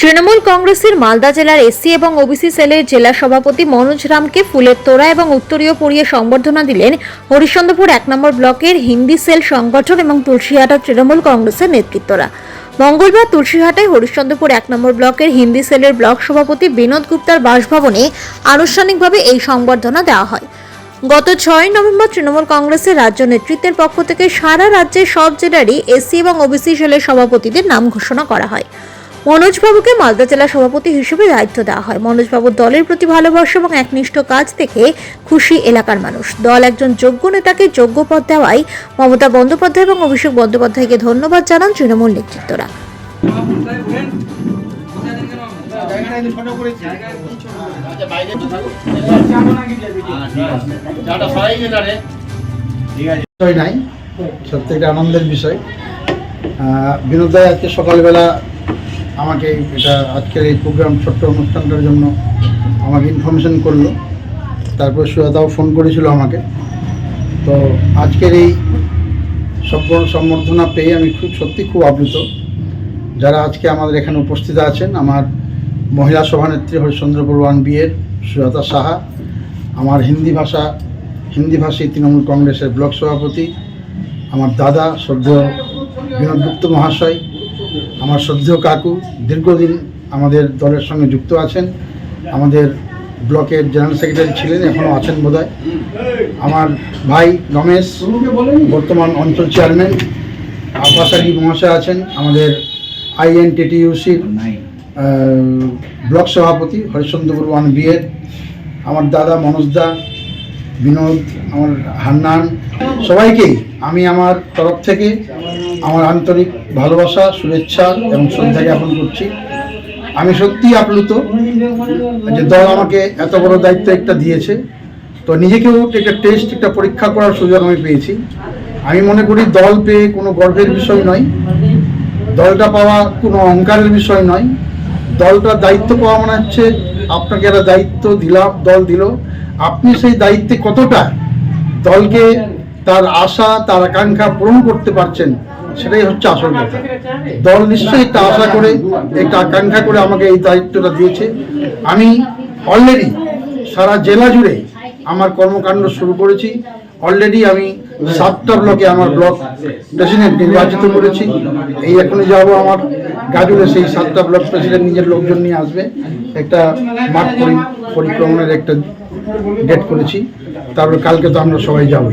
তৃণমূল কংগ্রেসের মালদা জেলার এসসি এবং ওবিসি সেলের জেলা সভাপতি মনোজ রামকে ফুলের তোড়া এবং উত্তরীয় পরিয়ে সংবর্ধনা দিলেন হরিশ্চন্দ্রপুর এক নম্বর ব্লকের হিন্দি সেল সংগঠন এবং তুলসীহাটা তৃণমূল কংগ্রেসের নেতৃত্বরা। মঙ্গলবার তুলসীহাটায় হরিশ্চন্দ্রপুর এক নম্বর ব্লকের হিন্দি সেলের ব্লক সভাপতি বিনোদ গুপ্তার বাসভবনে আনুষ্ঠানিকভাবে এই সংবর্ধনা দেওয়া হয়। গত ছয় নভেম্বর তৃণমূল কংগ্রেসের রাজ্য নেতৃত্বের পক্ষ থেকে সারা রাজ্যের সব জেলারই এসসি এবং ওবিসি সেলের সভাপতিদের নাম ঘোষণা করা হয়। মনোজবাবুকে মালদা জেলা সভাপতি হিসেবে দায়িত্ব দেওয়া হয়। মনোজবাবুর দলের প্রতি ভালোবাসা এবং একনিষ্ঠ কাজ দেখে খুশি এলাকার মানুষ। দল একজন যোগ্য নেতাকে যোগ্য পদ দেওয়ায় মমতা বন্দ্যোপাধ্যায় এবং অভিষেক বন্দ্যোপাধ্যায়কে ধন্যবাদ জানান তৃণমূল নেতৃত্বরা। নাই সত্যি একটা আনন্দের বিষয়। আহ, বিনোদ ভাই আজকে সকালবেলা আমাকে এটা আজকের এই প্রোগ্রাম, ছোট্ট অনুষ্ঠানটার জন্য আমাকে ইনফরমেশন করল। তারপর সুজাতাও ফোন করেছিল আমাকে। তো আজকের এই সম্বর্ধনা পেয়ে আমি খুব, সত্যি খুব আপ্লুত। যারা আজকে আমাদের এখানে উপস্থিত আছেন, আমার মহিলা সভানেত্রী হরিশ্চন্দ্রপুর ওয়ান বিয়ের সুজাতা সাহা, আমার হিন্দি ভাষা, হিন্দি ভাষী তৃণমূল কংগ্রেসের ব্লক সভাপতি, আমার দাদা, শ্রদ্ধেয় বিনোদ গুপ্ত মহাশয় আমার শ্রদ্ধেয় কাকু দীর্ঘদিন আমাদের দলের সঙ্গে যুক্ত আছেন। আমাদের ব্লকের জেনারেল সেক্রেটারি ছিলেন, এখনও আছেন বোধহয়। আমার ভাই রমেশ, বর্তমান অঞ্চল চেয়ারম্যান আব্বাস মহাশয় আছেন, আমাদের আইএন টিটিইউসির ব্লক সভাপতি হরিশ্চন্দ্রপুর ওয়ান বিএড, আমার দাদা মনোজদা বিনোদ, আমার হান্নান, সবাইকেই আমি আমার তরফ থেকে আমার আন্তরিক ভালোবাসা, শুভেচ্ছা এবং শ্রদ্ধা জ্ঞাপন করছি। আমি সত্যিই আপ্লুত যে দল আমাকে এত বড় দায়িত্ব একটা দিয়েছে। তো নিজেকেও একটা টেস্ট একটা পরীক্ষা করার সুযোগ আমি পেয়েছি। আমি মনে করি দল পেয়ে কোনো গর্বের বিষয় নয়। দলটা পাওয়া কোনো অহংকারের বিষয় নয়। দলটার দায়িত্ব পাওয়া মনে হচ্ছে আপনাকে একটা দায়িত্ব দিলাম, দল দিল। আপনি সেই দায়িত্বে কতটা দলকে তার আশা, তার আকাঙ্ক্ষা পূরণ করতে পারছেন সেটাই হচ্ছে আসল কথা দল নিশ্চয়ই একটা আশা করে, একটা আকাঙ্ক্ষা করে আমাকে এই দায়িত্বটা দিয়েছে। আমি অলরেডি সারা জেলা জুড়ে আমার কর্মকাণ্ড শুরু করেছি। অলরেডি আমি সাতটা ব্লকে আমার ব্লক প্রেসিডেন্ট নির্বাচিত করেছি। এই এখনই যাব আমার গাজুরে সেই সাতটা ব্লক প্রেসিডেন্ট নিজের লোকজন নিয়ে আসবে। একটা মাঠ পরি- পরিক্রমণের একটা ডেট করেছি। তারপরে কালকে তো আমরা সবাই যাব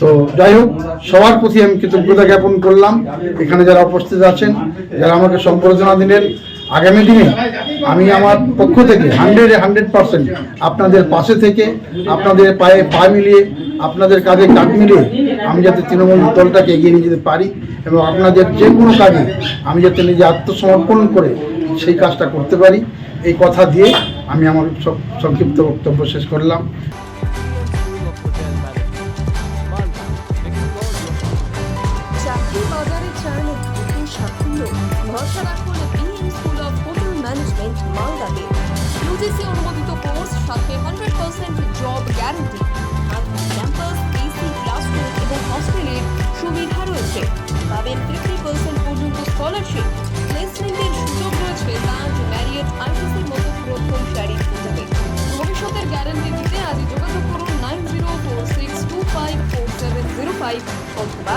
তো যাই হোক, সবার প্রতি আমি কৃতজ্ঞতা জ্ঞাপন করলাম। এখানে যারা উপস্থিত আছেন, যারা আমাকে সম্বর্ধনা দিলেন, আগামী দিনে আমি আমার পক্ষ থেকে হান্ড্রেড হান্ড্রেড পার্সেন্ট আপনাদের পাশে থেকে, আপনাদের পায়ে পা মিলিয়ে, আপনাদের কাজে কাঁধ মিলিয়ে আমি যাতে তৃণমূল দলটাকে এগিয়ে নিয়ে যেতে পারি এবং আপনাদের যে কোনো কাজে আমি যাতে নিজে আত্মসমর্পণ করে সেই কাজটা করতে পারি। এই কথা দিয়ে আমি আমার সংক্ষিপ্ত বক্তব্য শেষ করলাম। চাকরি বাজারে চান দ্রুত সাফল্য। ভরসা স্কুল অফ হোটেল ম্যানেজমেন্ট মালদাতে ইউজিসি অনুমোদিত কোর্স সাথে hundred percent job guarantee campus AC classroom এবং হস্টেলের সুবিধা রয়েছে। পাবেন ফিফটি পার্সেন্ট পর্যন্ত স্কলারশিপ প্লেসমেন্টের সুযোগ রয়েছে লাঞ্চ ম্যারিয়েট আইটিসির মতো প্রথম সারির সুযোগে। ভবিষ্যতের গ্যারান্টি দিতে আজই যোগাযোগ করুন nine zero four six two five four seven zero five অথবা